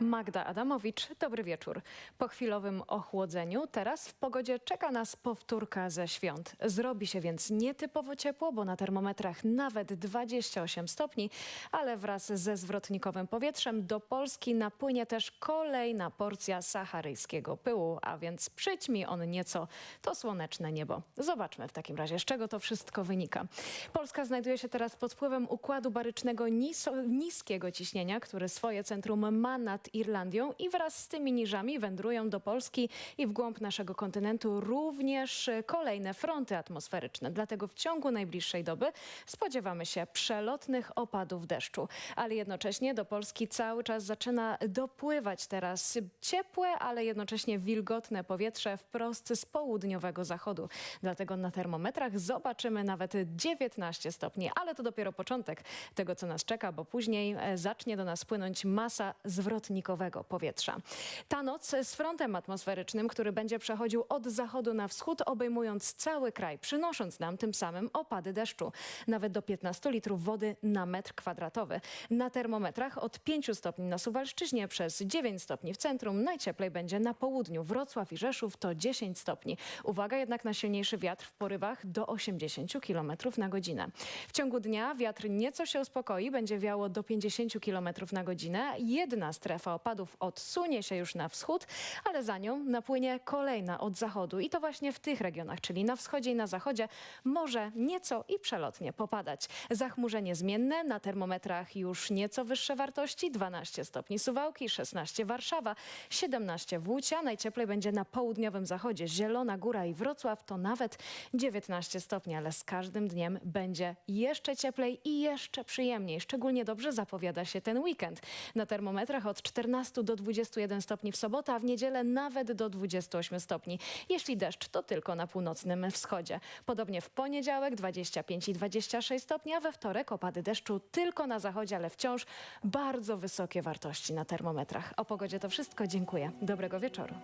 Magda Adamowicz, dobry wieczór. Po chwilowym ochłodzeniu teraz w pogodzie czeka nas powtórka ze świąt. Zrobi się więc nietypowo ciepło, bo na termometrach nawet 28 stopni, ale wraz ze zwrotnikowym powietrzem do Polski napłynie też kolejna porcja saharyjskiego pyłu, a więc przyćmi on nieco to słoneczne niebo. Zobaczmy w takim razie, z czego to wszystko wynika. Polska znajduje się teraz pod wpływem układu barycznego niskiego ciśnienia, który swoje centrum ma Irlandią i wraz z tymi niżami wędrują do Polski i w głąb naszego kontynentu również kolejne fronty atmosferyczne. Dlatego w ciągu najbliższej doby spodziewamy się przelotnych opadów deszczu, ale jednocześnie do Polski cały czas zaczyna dopływać teraz ciepłe, ale jednocześnie wilgotne powietrze wprost z południowego zachodu. Dlatego na termometrach zobaczymy nawet 19 stopni, ale to dopiero początek tego, co nas czeka, bo później e, zacznie do nas płynąć masa zwrotnikowego powietrza. Ta noc z frontem atmosferycznym, który będzie przechodził od zachodu na wschód, obejmując cały kraj, przynosząc nam tym samym opady deszczu. Nawet do 15 litrów wody na metr kwadratowy. Na termometrach od 5 stopni na Suwalszczyźnie przez 9 stopni w centrum. Najcieplej będzie na południu. Wrocław i Rzeszów to 10 stopni. Uwaga jednak na silniejszy wiatr w porywach do 80 km na godzinę. W ciągu dnia wiatr nieco się uspokoi, będzie wiało do 50 km na godzinę. Jedna strefa opadów odsunie się już na wschód, ale za nią napłynie kolejna od zachodu. I to właśnie w tych regionach, czyli na wschodzie i na zachodzie, może nieco i przelotnie popadać. Zachmurzenie zmienne, na termometrach już nieco wyższe wartości, 12 stopni Suwałki, 16 Warszawa, 17 Włócia, najcieplej będzie na południowym zachodzie, Zielona Góra i Wrocław to nawet 19 stopni, ale z każdym dniem będzie jeszcze cieplej i jeszcze przyjemniej. Szczególnie dobrze zapowiada się ten weekend. Na termometrach od 14 do 21 stopni w sobotę, a w niedzielę nawet do 28 stopni. Jeśli deszcz, to tylko na północnym wschodzie. Podobnie w poniedziałek 25 i 26 stopni, a we wtorek opady deszczu tylko na zachodzie, ale wciąż bardzo wysokie wartości na termometrach. O pogodzie to wszystko. Dziękuję. Dobrego wieczoru.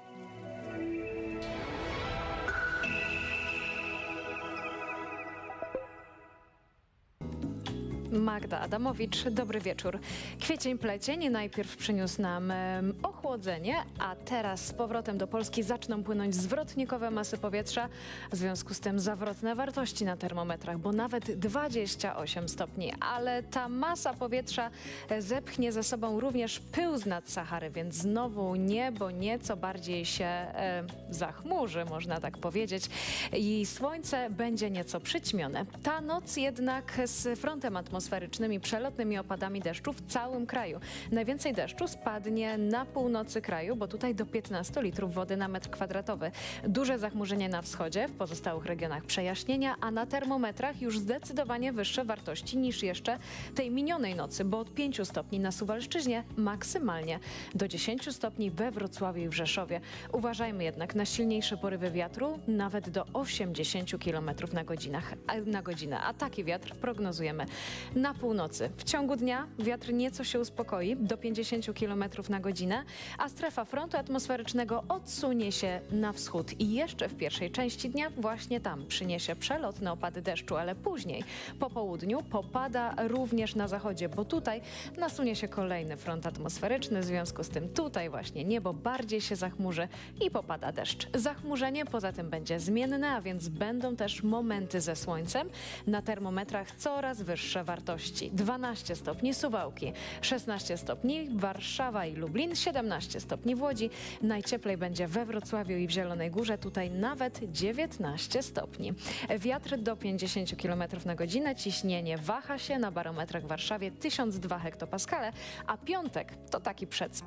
Magda Adamowicz, dobry wieczór. Kwiecień plecień najpierw przyniósł nam em, ochłodzenie, a teraz z powrotem do Polski zaczną płynąć zwrotnikowe masy powietrza, w związku z tym zawrotne wartości na termometrach, bo nawet 28 stopni, ale ta masa powietrza e, zepchnie ze sobą również pył z nad Sahary, więc znowu niebo nieco bardziej się e, zachmurzy, można tak powiedzieć, i słońce będzie nieco przyćmione. Ta noc jednak z frontem atmosferycznym i przelotnymi opadami deszczu w całym kraju. Najwięcej deszczu spadnie na północy kraju, bo tutaj do 15 litrów wody na metr kwadratowy. Duże zachmurzenie na wschodzie, w pozostałych regionach przejaśnienia, a na termometrach już zdecydowanie wyższe wartości niż jeszcze tej minionej nocy, bo od 5 stopni na Suwalszczyźnie maksymalnie do 10 stopni we Wrocławiu i w Rzeszowie. Uważajmy jednak na silniejsze porywy wiatru, nawet do 80 km na, godzinach, na godzinę, a taki wiatr prognozujemy na północy. W ciągu dnia wiatr nieco się uspokoi do 50 km na godzinę, a strefa frontu atmosferycznego odsunie się na wschód i jeszcze w pierwszej części dnia właśnie tam przyniesie przelotne opady deszczu, ale później po południu popada również na zachodzie, bo tutaj nasunie się kolejny front atmosferyczny, w związku z tym tutaj właśnie niebo bardziej się zachmurzy i popada deszcz. Zachmurzenie poza tym będzie zmienne, a więc będą też momenty ze słońcem. Na termometrach coraz wyższe wartości. 12 stopni Suwałki, 16 stopni Warszawa i Lublin, 17 stopni w Łodzi. Najcieplej będzie we Wrocławiu i w Zielonej Górze, tutaj nawet 19 stopni. Wiatr do 50 km na godzinę, ciśnienie waha się na barometrach w Warszawie 1002 hektopaskale, a piątek to taki przed.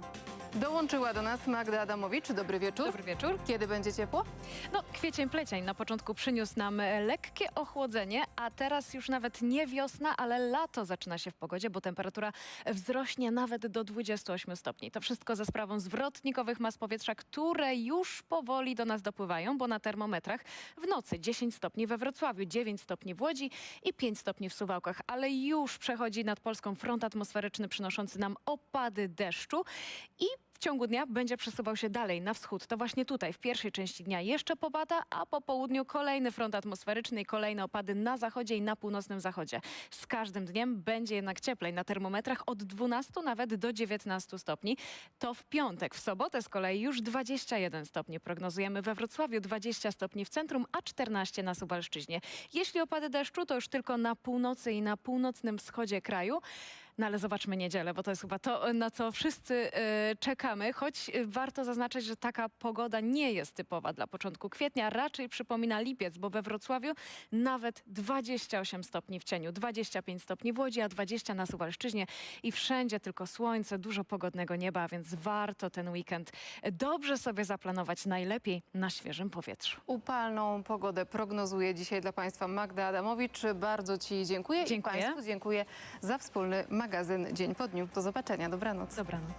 Dołączyła do nas Magda Adamowicz. Dobry wieczór. Dobry wieczór. Kiedy będzie ciepło? No, kwiecień plecień na początku przyniósł nam lekkie ochłodzenie, a teraz już nawet nie wiosna, ale lato zaczyna się w pogodzie, bo temperatura wzrośnie nawet do 28 stopni. To wszystko za sprawą zwrotnikowych mas powietrza, które już powoli do nas dopływają, bo na termometrach w nocy 10 stopni we Wrocławiu, 9 stopni w Łodzi i 5 stopni w Suwałkach, ale już przechodzi nad Polską front atmosferyczny przynoszący nam opady deszczu i w ciągu dnia będzie przesuwał się dalej na wschód. To właśnie tutaj w pierwszej części dnia jeszcze popada, a po południu kolejny front atmosferyczny i kolejne opady na zachodzie i na północnym zachodzie. Z każdym dniem będzie jednak cieplej. Na termometrach od 12 nawet do 19 stopni. To w piątek, w sobotę z kolei już 21 stopni prognozujemy we Wrocławiu, 20 stopni w centrum, a 14 na Suwalszczyźnie. Jeśli opady deszczu, to już tylko na północy i na północnym wschodzie kraju. No ale zobaczmy niedzielę, bo to jest chyba to, na co wszyscy e, czekamy, choć e, warto zaznaczyć, że taka pogoda nie jest typowa dla początku kwietnia, raczej przypomina lipiec, bo we Wrocławiu nawet 28 stopni w cieniu, 25 stopni w Łodzi, a 20 na Suwalszczyźnie i wszędzie tylko słońce, dużo pogodnego nieba, więc warto ten weekend dobrze sobie zaplanować, najlepiej na świeżym powietrzu. Upalną pogodę prognozuje dzisiaj dla Państwa Magda Adamowicz. Bardzo Ci dziękuję. Dziękuję. I Państwu dziękuję za wspólny magazyn Dzień po dniu. Do zobaczenia. Dobranoc. Dobranoc.